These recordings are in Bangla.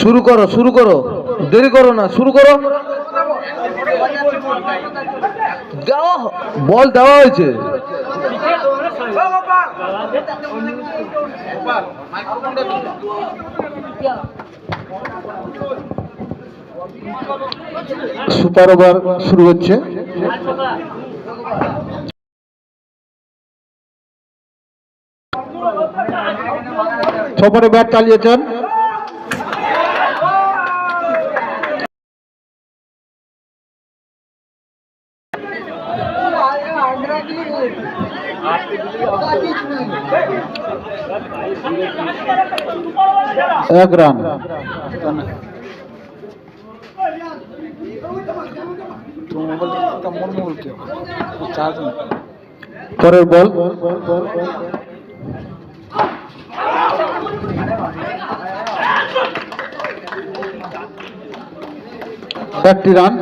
শুরু করো শুরু করো। দেরি করো না, শুরু করো। বল দেওয়া হয়েছে। সুপার ওভার শুরু হচ্ছে। ছপরে ব্যাট চালিয়েছেন। এক রান। পরের বল। একটি রান।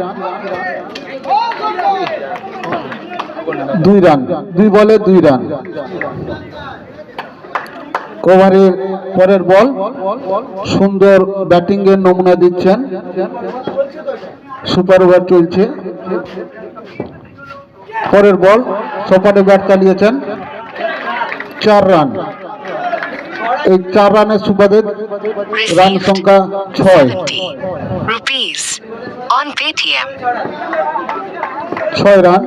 দুই রান। দুই বলে দুই রান। ওভারের পরের বল। সুন্দর ব্যাটিং এর নমুনা দিচ্ছেন। সুপার ওভার চলছে। পরের বল সোপারে ব্যাট চালিয়েছেন। চার রান। এই চার রানের সুবাদে রান সংখ্যা ছয়. ছয় রান।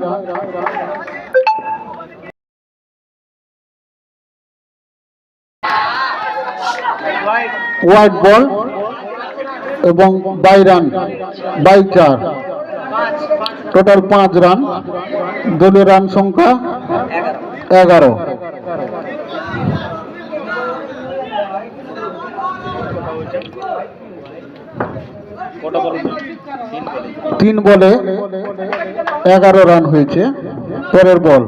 হোয়াইট বল এবং বাই রান বাই চার টোটাল পাঁচ রান। দলীয় রান সংখ্যা এগারো। তিন বলে। এগারো রান হয়েছে। পরের বল।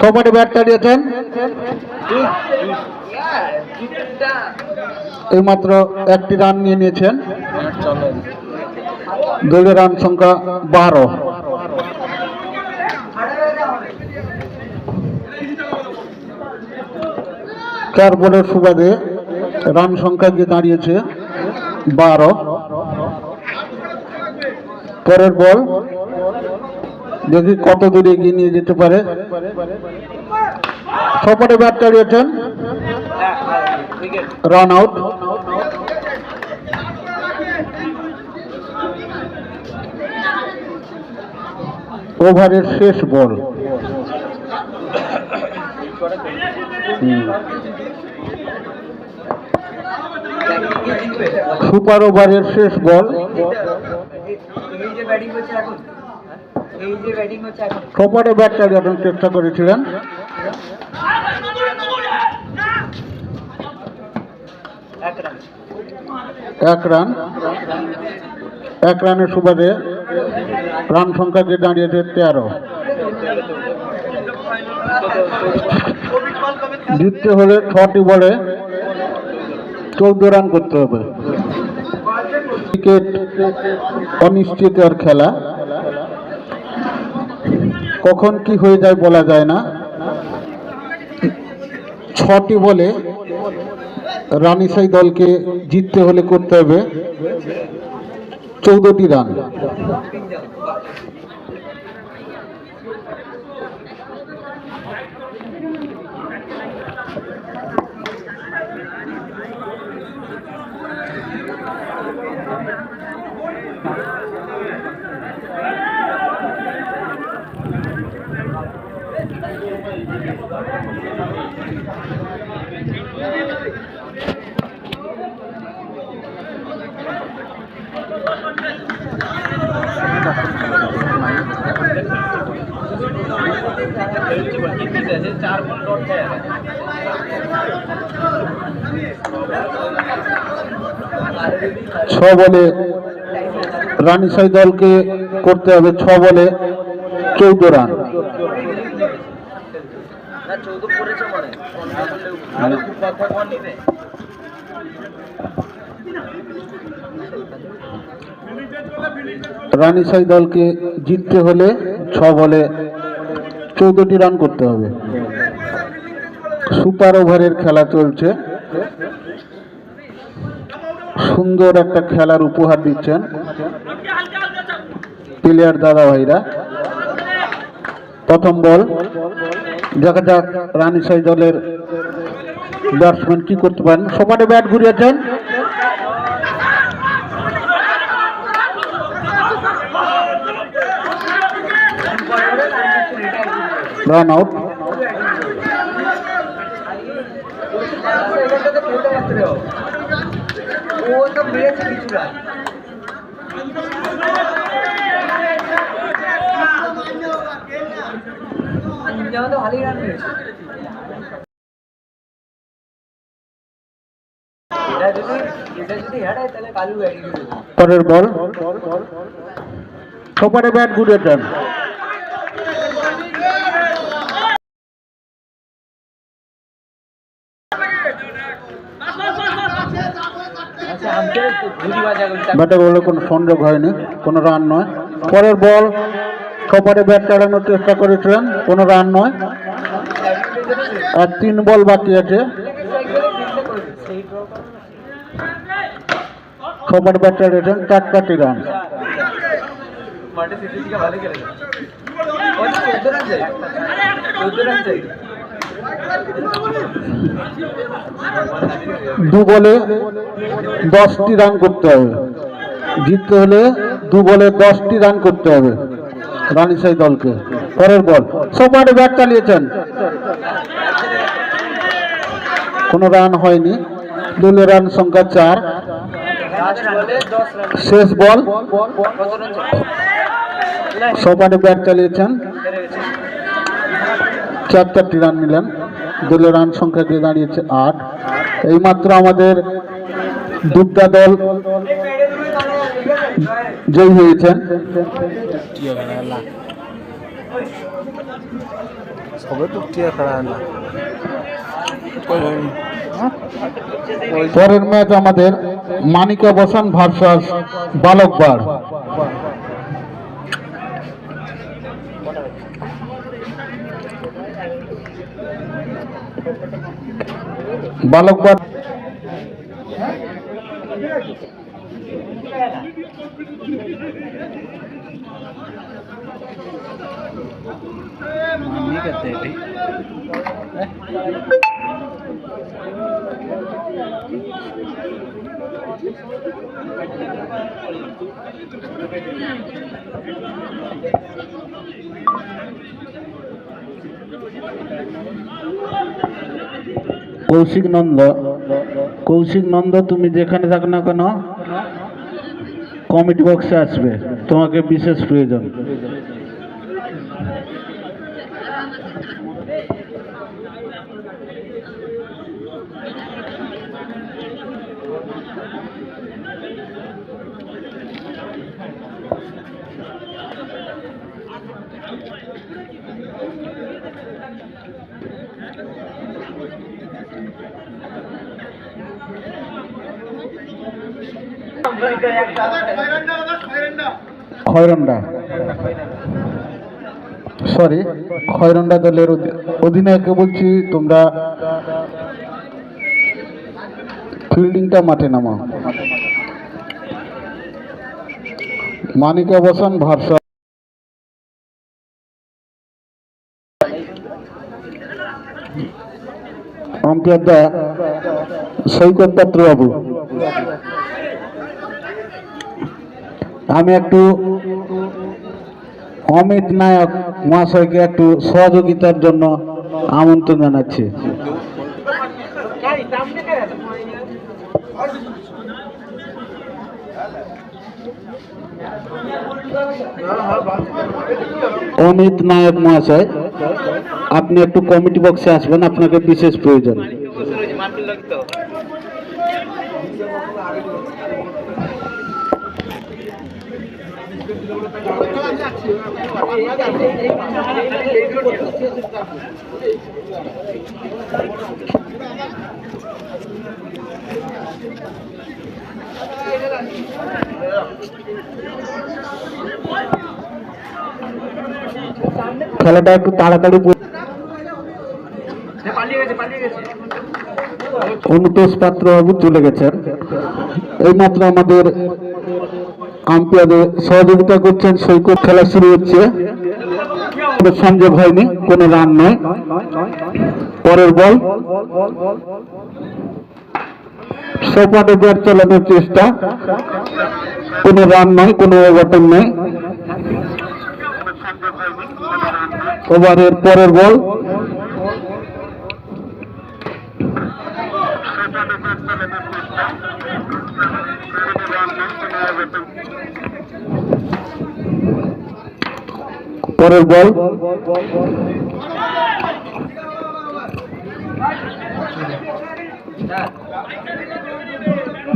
কবাডি ব্যাট চালিয়েছেন? এইমাত্র একটি রান নিয়ে নিয়েছেন। দলীয় রান সংখ্যা বারো। চার বলের সুবাদে রান সংখ্যা যে দাঁড়িয়েছে বারো। পরের বল। দেখি কত দূরে এগিয়ে নিয়ে যেতে পারে। সপরে ব্যাট চালিয়েছেন। Run out. ওভারের শেষ বল। সুপার ওভারের শেষ বল। ব্যাটিং করছে এখন। এই যে ব্যাটিং করছে এখন। সপরে ব্যাট চালিয়ে চেষ্টা করেছিলেন। এক রান। এক রান। এক রানের সুবাদে রান সংখ্যা যে দাঁড়িয়েছে তেরো। জিততে হলে ছটি বলে চৌদ্দ রান করতে হবে। ক্রিকেট অনিশ্চিতর খেলা। কখন কি হয়ে যায় বলা যায় না। ছটি বলে রানিসাই দলকে জিততে হলে করতে হবে চৌদ্দটি রান। ছ বলে রানীসাই দলকে করতে হবে ছ বলে চৌদ্দ রান। মনে রানীসাই দলকে জিততে হলে ছ বলে চৌদ্দটি রান করতে হবে। সুপার ওভারের খেলা চলছে। সুন্দর একটা খেলার উপহার দিচ্ছেন প্লেয়ার দাদা ভাইরা প্রথম বল। দেখা যাক রানী সাই দলের ব্যাটসম্যান কি করতে পারেন। সমানে ব্যাট ঘুরিয়েছেন। ভালোই রান ব্যাটিং করবে পরের বল। সপারে ব্যাট ঘুরিয়েছেন আচ্ছা ব্যাটে বলে কোনো সংযোগ হয়নি, কোনো রান নয়। পরের বল সপারে ব্যাট চালানোর চেষ্টা করেছিলেন, কোনো রান নয়। আর তিন বল বাকি আছে। সেই ব্যাট চালিয়েছেন চার চারটি রান। দু বলে দশটি রান করতে হবে। জিততে হলে দু বলে দশটি রান করতে হবে রানীসাই দলকে। পরের বল। সপারে ব্যাট চালিয়েছেন। কোনো রান হয়নি। দলীয় রান সংখ্যা চার। শেষ বল। সপারে ব্যাট চালিয়েছেন। চার চারটি রান নিলেন। দলীয় রান সংখ্যা গিয়ে দাঁড়িয়েছে আট। এইমাত্র আমাদের দুগ্গা দল জয়ী হয়েছেন পরের ম্যাচ আমাদের মানিকা বসান ভার্সাস বালকবার বালকবার কৌশিক নন্দ কৌশিক নন্দ, তুমি যেখানে থাকো না কেন কমিটি বক্সে আসবে। তোমাকে বিশেষ প্রয়োজন। সরি খয়রন্ডা দলের অধি- অধিনায়ককে বলছি তোমরা ফিল্ডিংটা মাঠে নামা মানিকা বসান ভারসা আম্পায়ার দা সৈকত পাত্রবাবু আমি একটু অমিত নায়ক মহাশয়কে একটু সহযোগিতার জন্য আমন্ত্রণ জানাচ্ছি। অমিত নায়ক মহাশয় আপনি একটু কমিটি বক্সে আসবেন আপনাকে বিশেষ প্রয়োজন। মারপিল লাগতো খেলাটা একটু তাড়াতাড়ি অনুতোষ পাত্র বাবু চলে গেছেন। এইমাত্র আমাদের আম্পায়ারের সহযোগিতা করছেন, সৈকত খেলা শুরু হচ্ছে। সংযোগ হয়নি, কোনো রান নয় পরের বল। সোপাটে ব্যাট চালানোর চেষ্টা। কোনো রান নয় কোনো অঘটন নয় ওভারের পরের বল। পরের বল।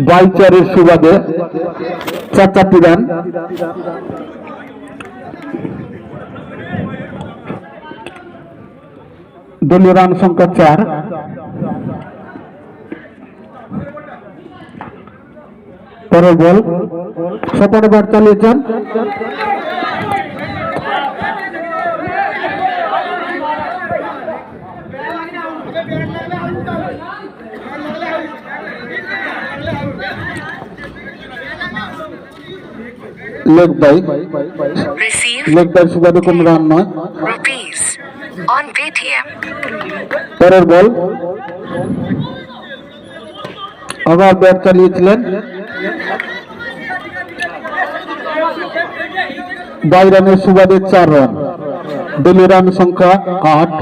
বাইচারের সুবাদে চার চারটি রান দলীয় রান সংখ্যা চার। পরের বল সপারে ব্যাট চালিয়েছেন। Leg bye Receive leg bye সুবাদে কোনো রান নয় rupees on Paytm. পরের বল আবার ব্যাট চালিয়েছিলেন বাই রানের সুবাদে চার রান দলীয় রান সংখ্যা আট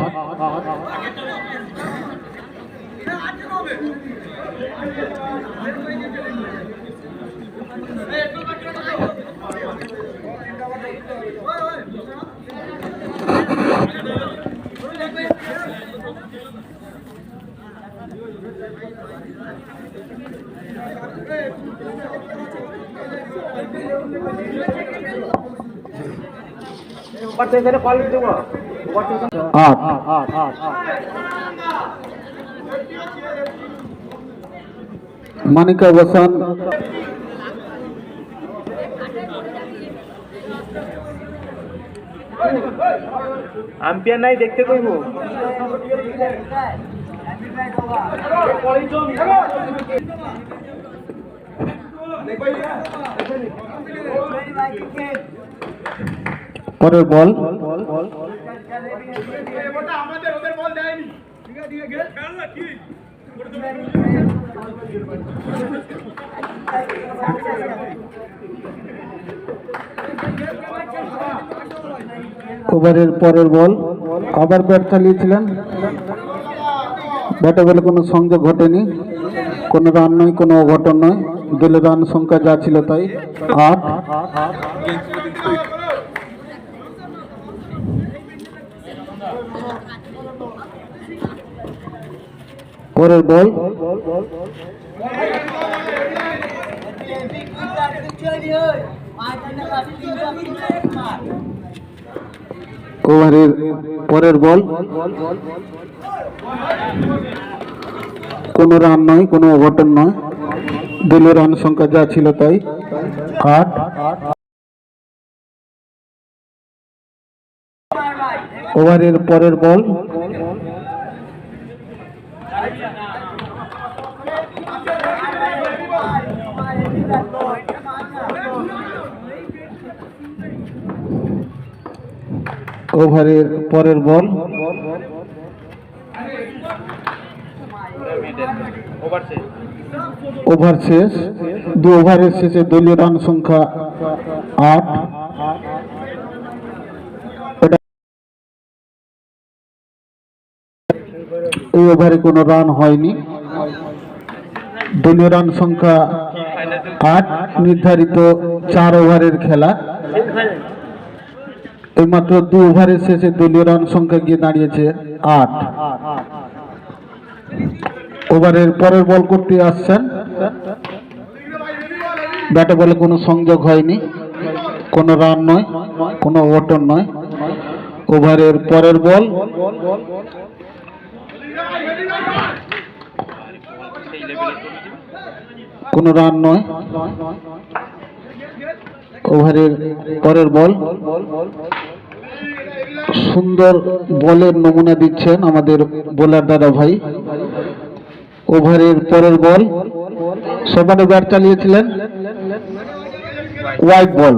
মানিকা বসান। আম্পিয়ার নাই দেখতে কইবো পরের বল। ওভারের পরের বল। আবার ব্যাট চালিয়েছিলেন। ব্যাটে বলে কোনো সংযোগ ঘটেনি। কোনো রান নয়, কোনো অঘটন নয়। দলের রান সংখ্যা যা ছিল তাই আট। পরের বল। ওভারের পরের বল। কোনো রান নয়, কোনো অঘটন নয়। দলীয় রান সংখ্যা যা ছিল তাই। আট। ওভারের পরের বল। ওভারের পরের বল ওভার শেষ দু ওভারের শেষে দলীয় রান সংখ্যা আট এটা- এই ওভারে কোনো রান হয়নি। দলীয় রান সংখ্যা আট, নির্ধারিত চার ওভারের খেলা। এইমাত্র দু ওভারের শেষে দলীয় রান সংখ্যা গিয়ে দাঁড়িয়েছে আট। ওভারের পরের বল করতে আসছেন। ব্যাটে বলে কোনো সংযোগ হয়নি। কোনো রান নয়, কোনো ওভারটন নয়। ওভারের পরের বল কোনো রান নয়। ওভারের পরের বল সুন্দর বলের নমুনা দিচ্ছেন আমাদের বোলার দাদা ভাই। ওভারের পরের বল সমানে ব্যাট চালিয়েছিলেন। White ball